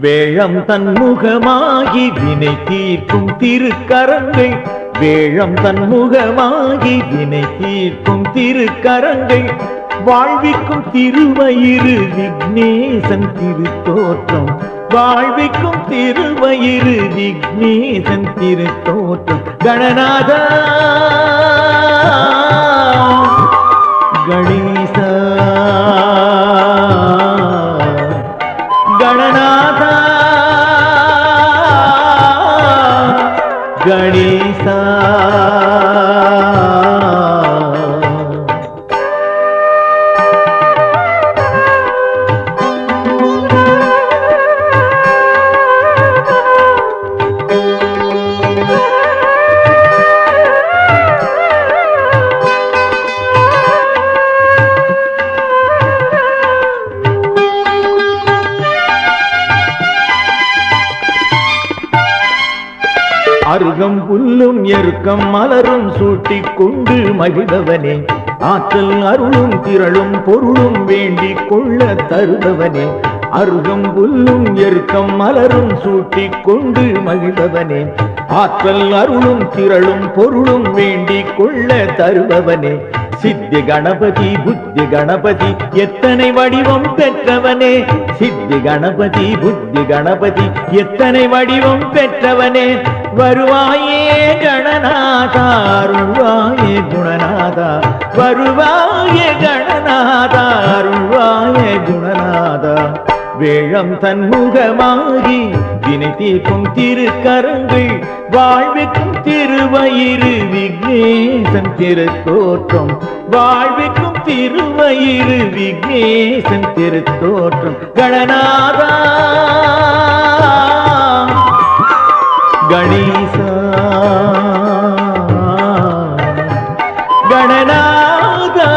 வேழம் தன்முகமாகி வினை தீர்க்கும் திருக்கரங்கள். வேழம் தன்முகமாகி வினை தீர்க்கும் திருக்கரங்கள். வாழ்விக்கும் திருவயிறு விக்னேசன் திருத்தோற்றம். வாழ்விக்கும் திருவயிறு விக்னேசன் திருத்தோற்றம். கணநாதா! அருகம் புல்லும் எருக்கம் மலரும் சூட்டிக் கொண்டு மகிழ்ந்தவனே. ஆற்றல் அருளும் திரளும் பொருளும் வேண்டிக் கொள்ள தருபவனே. அருகம் புல்லும் எருக்கம் மலரும் சூட்டிக் கொண்டு மகிழ்ந்தவனே. ஆற்றல் அருளும் திரளும் பொருளும் வேண்டிக் கொள்ள தருபவனே. சித்தி கணபதி புத்தி கணபதி எத்தனை வடிவம் பெற்றவனே. சித்தி கணபதி புத்தி கணபதி எத்தனை வடிவம் பெற்றவனே. வருவாயே கணநாதா அருள்வாயே குணநாதா. வருவாயே கணநாதா அருள்வாயே குணநாதா. வேழம் தன்முகமாகி வினை தீர்க்கும் திருக்கரங்கள் வாழ்விக்கும் திருவயிறு விக்னேசன் திருத்தோற்றம். வாழ்விக்கும் திருவயிறு விக்னேசன் திருத்தோற்றம். கணநாதா கணேசா. கணநாதா.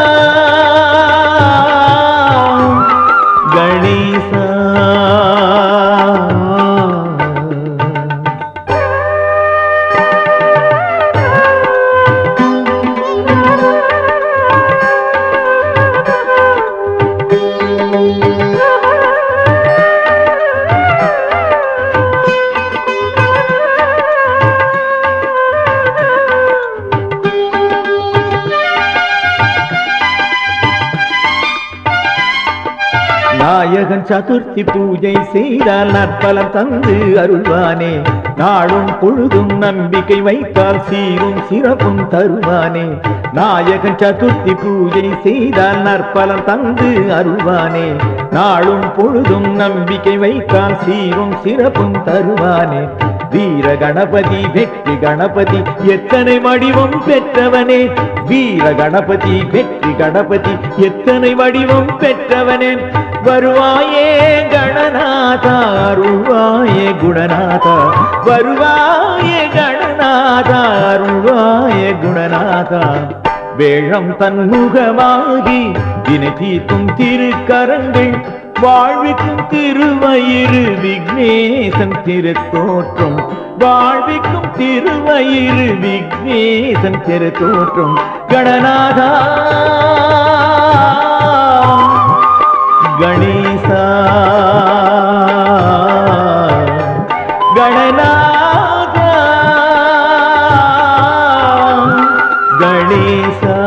நாயகன் சதுர்த்தி பூஜை செய்தால் நற்பலம் தந்து அருள்வானே. நாளும் பொழுதும் நம்பிக்கை வைத்தால் சீரும் சிறப்பும் தருவானே. நாயகன் சதுர்த்தி பூஜை செய்தால் நற்பலம் தந்து அருள்வானே. நாளும் பொழுதும் நம்பிக்கை வைத்தால் சீரும் சிறப்பும் தருவானே. வீர கணபதி வெற்றி கணபதி எத்தனை வடிவம் பெற்றவனே. வீர கணபதி வெற்றி கணபதி எத்தனை வடிவம் பெற்றவனே. வருவாயே கணநாதா அருள்வாயே குணநாதா. வருவாயே கணநாதா அருள்வாயே குணநாதா. வேழம் தன்முகமாகி வினை தீர்க்கும் திருக்கரங்கள் வாழ்விக்கும் திருவயிறு விக்னேசன் திருத்தோற்றம். வாழ்விக்கும் திருவயிறு விக்னேசன் திருத்தோற்றம். கணநாதா கணேசா. கணநாத. கணேசா.